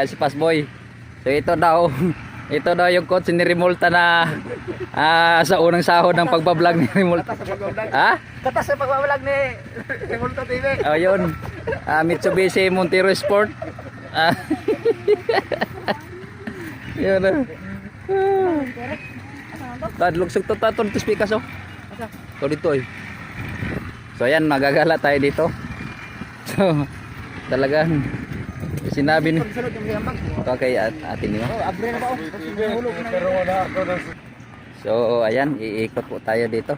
ayan si Pasboy. So ito daw, ito daw yung coach ni Remolta na ah, sa unang sahod ng pagbablog ni Remolta. Ha? Katas sa pagbabalag ni Multo TV. Oh, yun. Ah, Mitsubishi Montero Sport. Ah. yun. ah. Tad lugsog to taton to speakers oh. To dito eh. So ayan, magagala tayo dito. So talagang sinabi ni Sunod yung siyambag. ito kay at atin ng So ayan, iikot po tayo dito.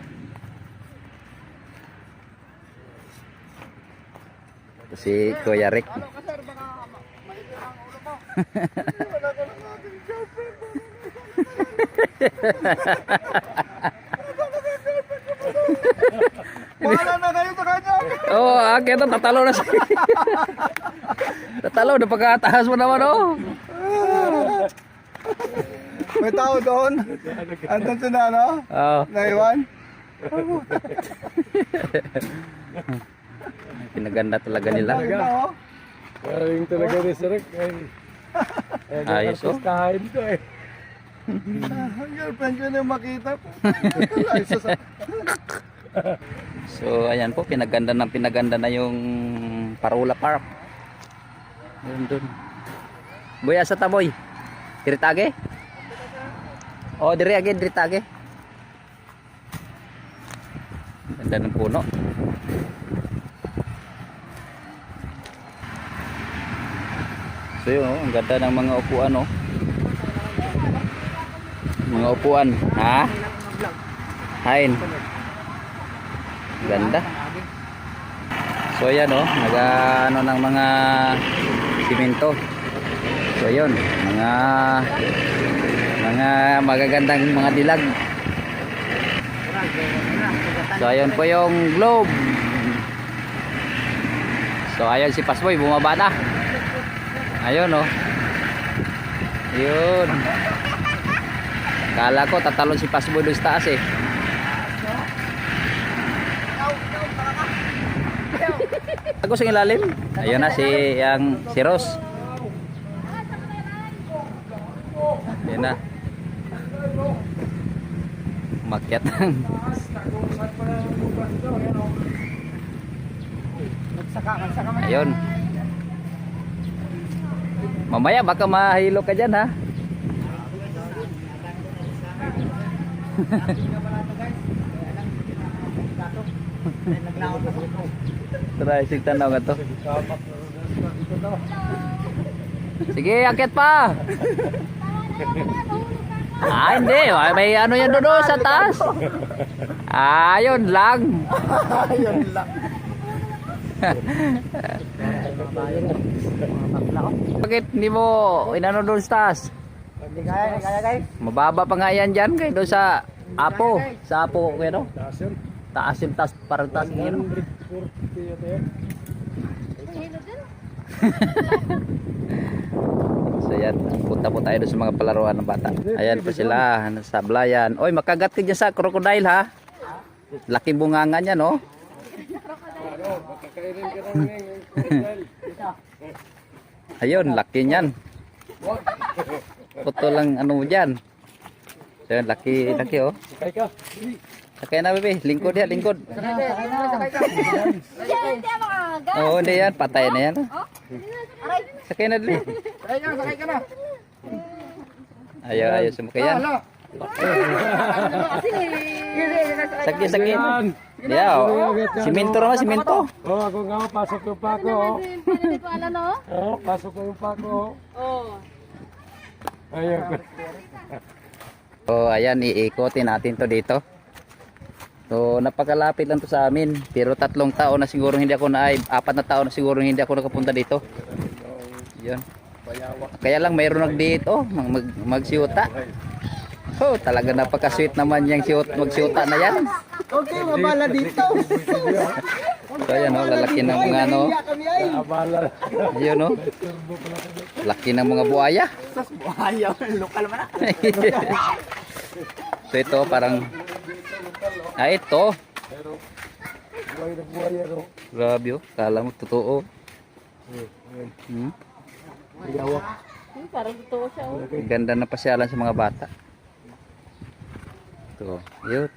Ito si Kuya Rick. Wala na kayo sa kanya. Oh, akin to tatalo na siya. tatalo na pagkataas mo naman oh. May tao doon. Andun si Nano. Oh, Naiwan. pinaganda talaga nila. Tao. Galing talaga ni Sir Rick. Ay, ay, Ayos, oh. kain ko eh. Girlfriend ko na makita. Sus- So ayan po, pinaganda ng pinaganda na yung Parula Park. Yun dun. Boy, asa ta boy? Diretage? Oh, dire age, diretage. Ganda ng puno. So yun, oh, ang ganda ng mga upuan oh. Mga upuan, ha? Hain. Ganda. So ayan oh, naga ano ng mga simento. So ayun, mga mga magagandang mga dilag. So ayun po yung globe. So ayun si Pasboy bumaba na. Ayun oh. Yun. Kala ko tatalon si Pasboy doon sa taas eh. Ako sa ilalim. Ayun na si yang si Ros. Ayun na. Makyat. Ayun. Mamaya baka mahilo ka dyan ha. Naglaon na po. Tara, isig tanaw nga to. Sige, akit pa. Ah, hindi. Ay, May ano yan doon oh, sa taas. Ayun lang. Ayun lang. Bakit hindi mo inano doon sa taas? Hindi kaya. Mababa pa nga yan dyan kay doon sa Apo. Sa Apo, kaya no? Taas yun. Taas yung taas, parang taas ngayon. 140 yun. So yan, punta po tayo sa mga palaruan ng bata. Ayan po sila, nasa sablayan. Oy, makagat ka dyan sa crocodile ha. Laking bunganga niya, no? Ngayon. Ayun, laki niyan. Puto lang ano mo dyan. So laki, laki oh. Sakay ka. Sakay na, bebe. Lingkod yan, lingkod. Na. Oo, hindi yan. Patay na yan. Sakay na, dali. Sakay ka, sakay ka na. Ayaw, ayaw sumakay yan. Sakay. Yeah, oh. Siminto naman, siminto. Oh, ako nga, pasok yung pako. oh. Ko? Oh, pasok ko yung pako. Oo. Ayun. So, ayan, iikotin natin to dito. So, napakalapit lang to sa amin. Pero tatlong taon na siguro hindi ako na, ay, apat na taon na siguro hindi ako nakapunta dito. Yun. Kaya lang mayroon nagdito, mag, mag, magsiuta. Oh, talaga napaka-sweet naman yung siut, magsiuta na yan. Okay, mabala dito. So, ayan, oh, lalaki ng mga ano. Ayun, oh. Laki ng mga buhaya. Sas buhaya, lokal man. so, ito parang, ah, ito. Buhay na buhay yan. oh. Grabe, oh. Kala mo, totoo. Hmm? Iyawa. parang totoo siya. Oh. Ang Ganda na pasyalan sa mga bata. Ito, yun.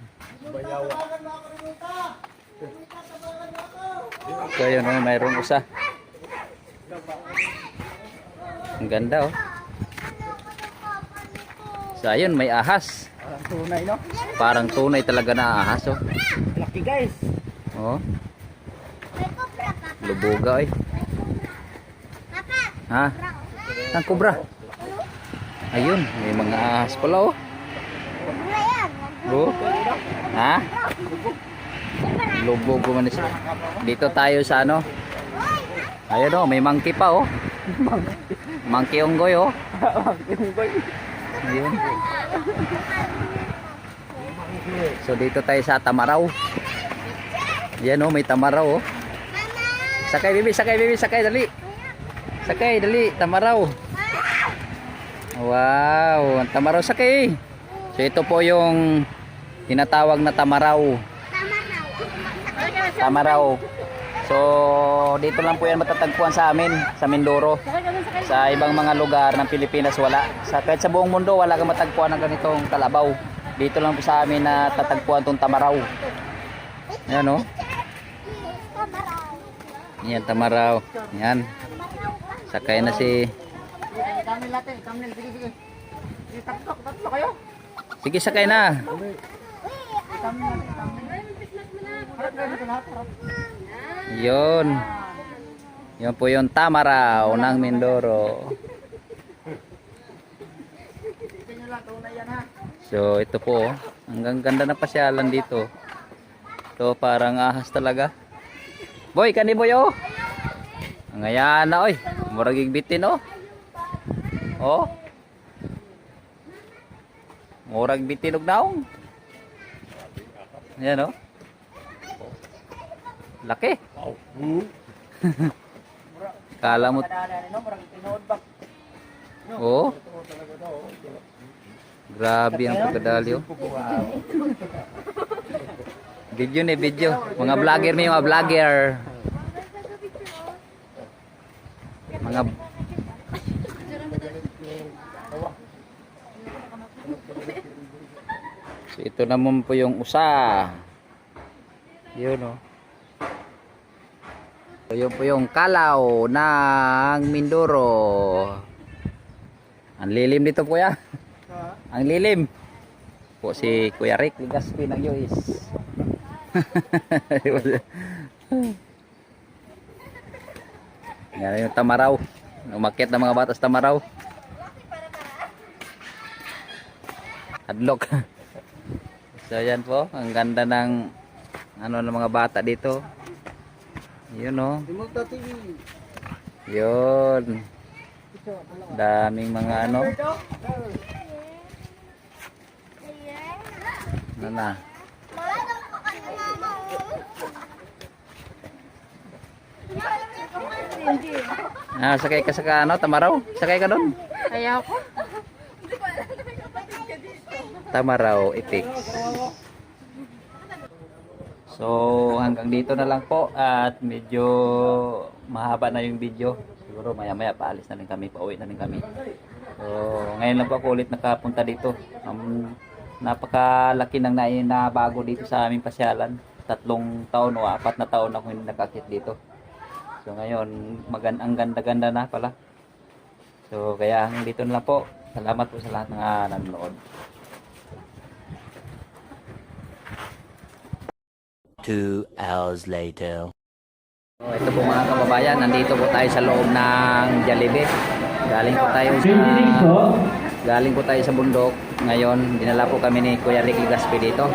So yun, oh, mayroong usa. Ang ganda oh. So ayun, may ahas. Tunay, no? Parang tunay talaga na ahas oh. Laki, guys. Oh. Lubuga eh. Ha? Ang kubra. Ayun, may mga ahas pala oh. Oh. Ha? Lubog man siya. Dito tayo sa ano? Ayun oh, may monkey pa oh. Monkey unggoy oh. Ayun. So dito tayo sa Tamaraw. Yan oh, may Tamaraw oh. Sakay bibi, sakay bibi, sakay dali. Sakay dali, Tamaraw. Wow, ang Tamaraw sakay. So ito po yung tinatawag na Tamaraw. Tamaraw. So dito lang po yan matatagpuan sa amin, sa Mindoro. Sa ibang mga lugar ng Pilipinas wala. Sa kahit sa buong mundo wala kang matagpuan ng ganitong kalabaw. Dito lang po sa amin na tatagpuan tong tamaraw. Yan oh. Yan tamaraw. Yan. Sakay na si sige, sakay na. Yon. Yan po yung tamaraw ng Mindoro. Nyo lang, tunay yan ha. So ito po, oh. hanggang ganda na pasyalan dito. Ito parang ahas talaga. Boy, kani boy oh. Ngayon na oy, muragig bitin oh. Oh. Murag bitin og naong. Yan oh. Laki. Kala mo, oh. Grabe ang pagkadali oh. Video ni video. Mga vlogger may mga vlogger. Mga So ito naman po yung usa. Yun oh. So yun po yung kalaw ng Mindoro. Ang lilim dito po ya. Ang lilim. Po si Kuya Rick Ligaspi ng US. Yan yung tamaraw. Umakyat ng mga batas tamaraw. Hadlock. so yan po, ang ganda ng ano ng mga bata dito. Yun oh. Yun. Daming mga ano. Na. Ah, sakay ka sa ano, Tamaraw? Sakay ka doon? Kaya ako. Tamaraw, Ipix. So, hanggang dito na lang po at medyo mahaba na yung video. Siguro maya-maya paalis na rin kami, pauwi na rin kami. So, ngayon lang po ako ulit nakapunta dito. Um, napakalaki ng na, na bago dito sa aming pasyalan. Tatlong taon o apat na taon ako hindi nakakit dito. So ngayon, magan ang ganda-ganda na pala. So kaya dito na lang po. Salamat po sa lahat ng uh, nanonood. Two hours later. So, ito po mga kababayan, nandito po tayo sa loob ng Jollibee. Galing po tayo sa Galing po tayo sa bundok. Ngayon, dinala po kami ni Kuya Ricky Gaspi dito.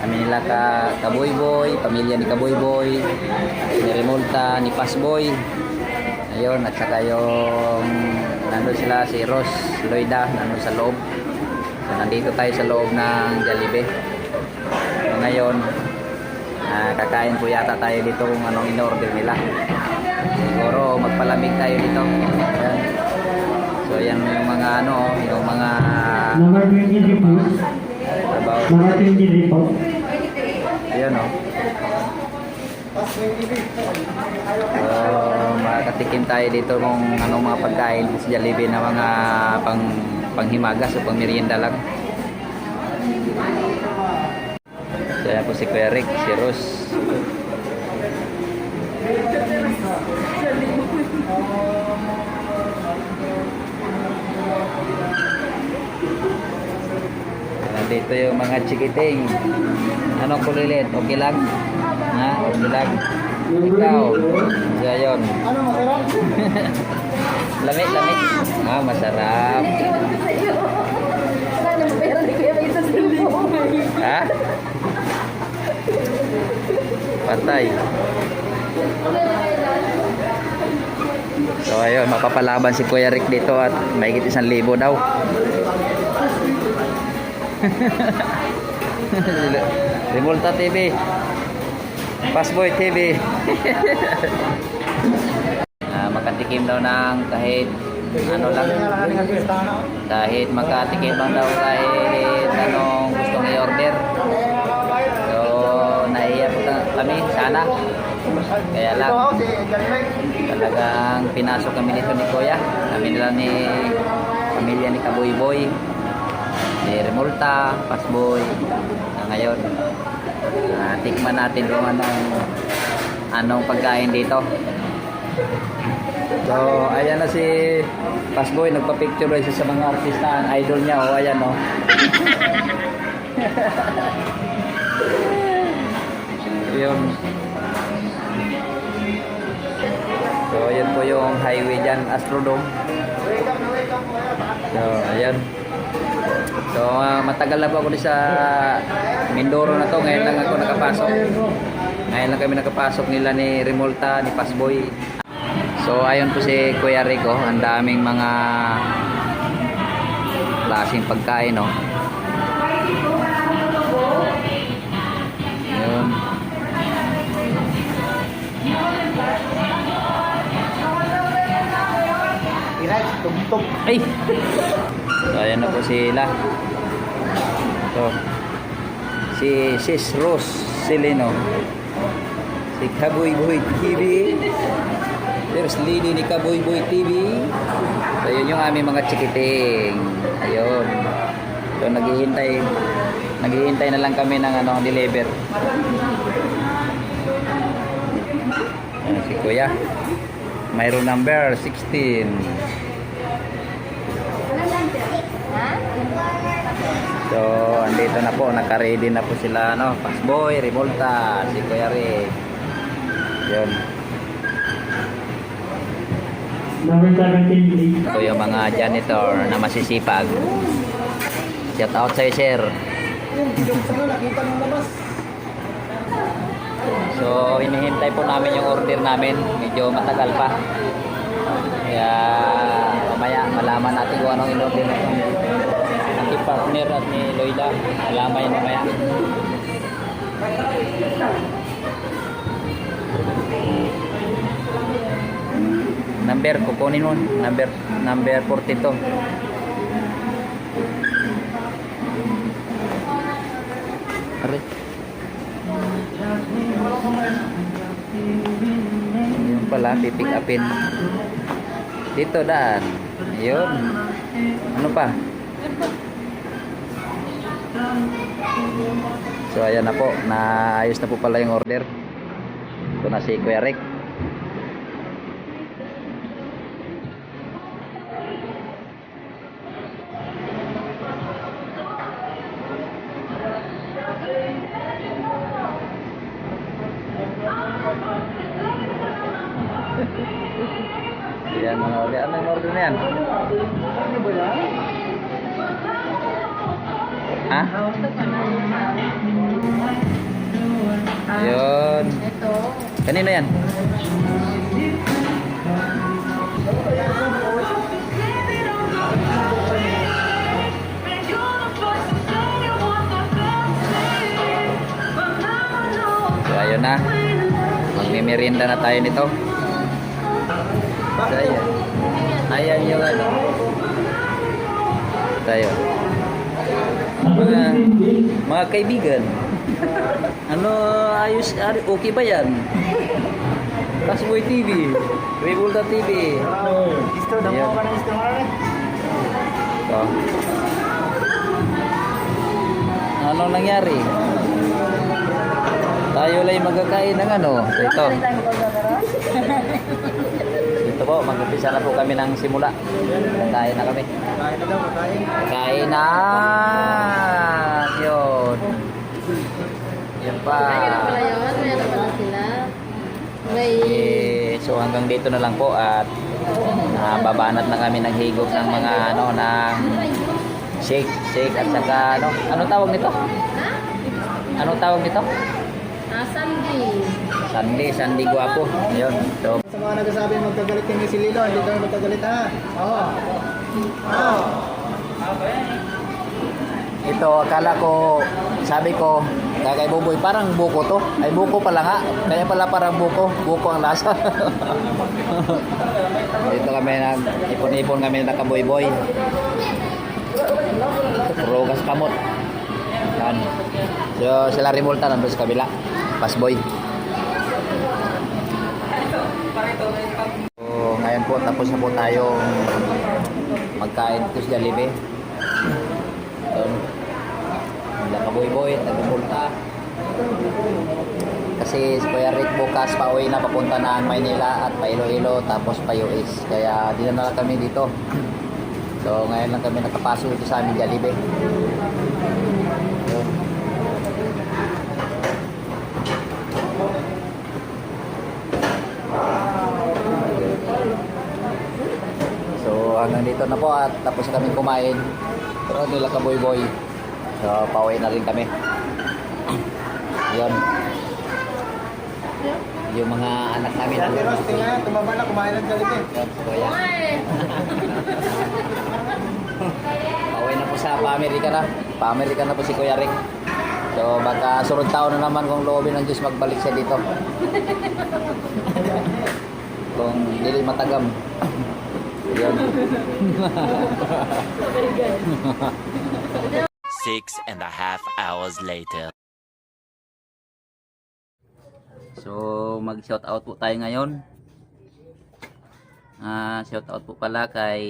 Kami nila ka Kaboyboy, pamilya ni Kaboyboy, ni Remolta, ni Pasboy. Ayun, at saka yung nandun sila si Ros Loida, nandun sa loob. So, nandito tayo sa loob ng Jollibee. So, ngayon, Ah, kakain po yata tayo dito kung anong in-order nila. Siguro magpalamig tayo dito. Ayan. So yan yung mga ano, yung mga Number 23 please. trabaho. Number 23 po. Ayun oh. So, makakatikim tayo dito kung anong mga pagkain sa Jollibee na mga pang panghimagas o pang merienda lang. So, yan po si Kuya Rick, si Ros. Nandito yung mga chikiting. Anong kulilit? Okay lang? Ha? Okay lang? Ikaw? Siya yun. Ano, masarap? Lamig, lamig. Ah, masarap. May. Ha? Patay. So ayun, mapapalaban si Kuya Rick dito at mahigit isang libo daw. Remolta TV. Passboy TV. Ah, makatikim daw ng kahit ano lang. Kahit makatikim lang daw kahit anong gustong i-order so naiyak na kami sana. Kaya lang talagang pinasok kami nito ni Kuya. Kami nila ni pamilya ni Kaboy Boy ni Remulta, Pasboy na ngayon Ah, tikman natin kung anong anong pagkain dito So, ayan na si Pasboy, nagpa-picture siya sa mga artista, ang idol niya, oh, ayan, oh. Yun. So, ayan po yung highway dyan, Astrodome. So, ayan. So, ah, matagal na po ako sa Mindoro na to. Ngayon lang ako nakapasok. Ngayon lang kami nakapasok nila ni Remolta, ni Pasboy. So, ayon po si Kuya Rico. Ang daming mga klaseng pagkain, no? Yun. Iray, tugtog. Ay! So, ayan na po sila. So, si Sis Rose Sileno. Si Kaboy Boy TV. There's Lily ni Kaboy Boy TV. So, yun yung aming mga chikiting. Ayun. So, naghihintay naghihintay na lang kami ng ano, deliver. Ayan, si Kuya. Mayroon number 16. So, andito na po, naka-ready na po sila, no? Pasboy, Revolta, si Kuya Rick. Yun. Number 17, please. Ito yung mga janitor na masisipag. Shout out sa'yo, sir. So, hinihintay po namin yung order namin. Medyo matagal pa. Kaya, mamaya malaman natin kung anong in-order na itong ating partner at ni Loida. Malaman yun mamaya. Number, kukunin mo. Number, number 42. Aray. Yun pala, pipick upin. Dito daan. Yun. Ano pa? So ayan na po, naayos na po pala yung order. Ito na si Kuya Rick. Yan mga order. Ano yung order na yan? Ha? Yun. Kanino yan? So ayun na. Magmimerienda na tayo nito. So ayan. Ayan yung ano. Tayo. Mga, 15, please. mga kaibigan. Ano, ayos, ari- okay ba yan? Kasboy TV, Rebulta TV. Isto, Ayan. ka ng isto nga rin. Ito. Anong nangyari? Tayo lang magkakain ng ano. Ito. Ito po, mag-umpisa na po kami ng simula. Kain na kami. Kain na daw, kain. Kain na! Yun. Yan pa. Ayun pala yun. Pala sila. May... So hanggang dito na lang po at ah, babanat na kami ng higop ng mga ano ng shake, shake at saka ano, ano tawag nito? Ano tawag nito? Ah, Sandy. Sandy, Sandy guwapo. Yun. So, mga nagsasabi magkagalit kami si Lilo, hindi kami magkagalit ha. Oo. Oo. ito akala ko, sabi ko, kay Buboy, parang buko to. Ay buko pala nga. Kaya pala parang buko. Buko ang lasa. dito kami nag ipon-ipon kami na kaboy-boy. Rugas kamot. Yan. So, sila Rimulta nandun sa kabila. Pasboy. So, ngayon po, tapos na po tayong magkain ko sa Jollibee. Yun. Wala ka boy-boy, nagpupulta. Kasi si Kuya Rick bukas pa uwi na papunta na Maynila at pa Iloilo tapos pa US. Kaya di na lang kami dito. So ngayon lang kami nakapasok dito sa aming Jollibee. Yun. So hanggang dito na po at tapos na kami kumain. Pero nila ka boy boy. So pauwi na rin kami. Yun. Yung mga anak namin nandun dito. tingnan, tumaba na, kumain ng Jollibee. Yun, so yan. Pauwi na po sa pa-Amerika na. Pa-Amerika na po si Kuya Rick. So baka sunod taon na naman kung loobin ng Diyos magbalik siya dito. kung dili matagam. Yun. Six and a half hours later. So, mag-shout out po tayo ngayon. Ah, shout out po pala kay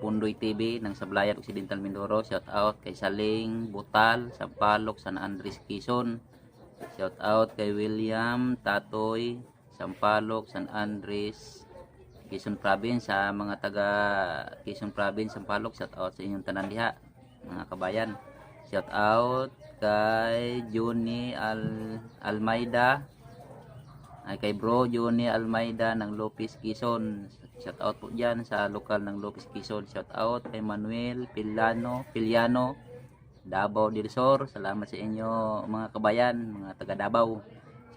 Pundoy TV ng Sablayan Occidental Mindoro. Shout out kay Saling, Butal, Sampaloc, San Andres, Quezon. Shout out kay William, Tatoy, Sampaloc, San Andres, Quezon Province sa mga taga Quezon Province, Sampaloc. Shout out sa inyong tanan diha, mga kabayan. Shout out kay Juni Al Almeida, ay kay bro Johnny Almeida ng Lopez Quezon shout out po dyan sa lokal ng Lopez Quezon shout out kay Manuel Piliano Piliano Davao del Sur salamat sa inyo mga kabayan mga taga Davao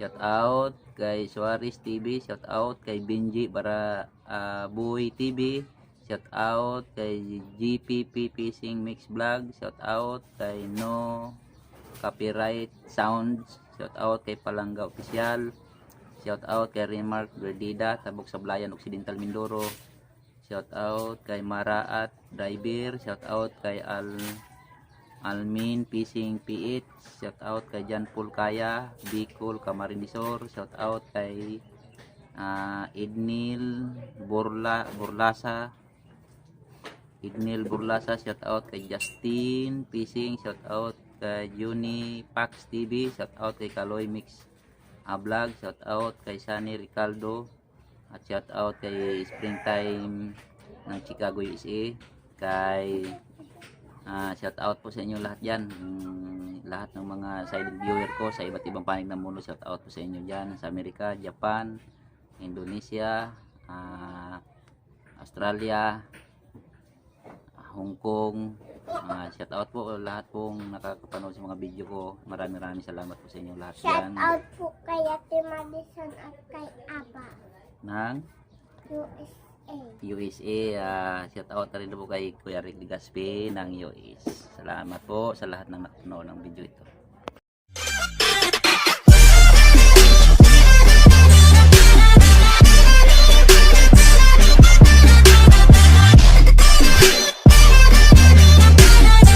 shout out kay Suarez TV shout out kay Benji para ah, Boy TV shout out kay GPP Fishing Mix Vlog shout out kay No Copyright Sounds shout out kay Palangga Official Shout out kay Remark Verdida, Tabok Sablayan, Occidental Mindoro. Shout out kay Maraat Driver. Shout out kay Al Almin Fishing PH. Shout out kay Jan Pulkaya, Bicol Camarindisor. Shout out kay ah, Idnil Burla Burlasa. Idnil Burlasa, shout out kay Justin Fishing, shout out kay Juni Pax TV, shout out kay Kaloy Mix a vlog. Shout out kay Sunny Ricardo. At shout out kay Springtime ng Chicago USA. Kay ah, shout out po sa inyo lahat yan. Mm, lahat ng mga silent viewer ko sa iba't ibang panig ng mundo. Shout out po sa inyo dyan. Sa Amerika, Japan, Indonesia, ah, Australia, Hong Kong. Ah, shout out po lahat pong nakakapanood sa mga video ko. Maraming maraming salamat po sa inyo lahat Shout yan. out po kay Ate Madison at kay Aba. ng USA. USA. ah shout out na rin po kay Kuya Rick Ligaspi ng US. Salamat po sa lahat ng nakapanood ng video ito.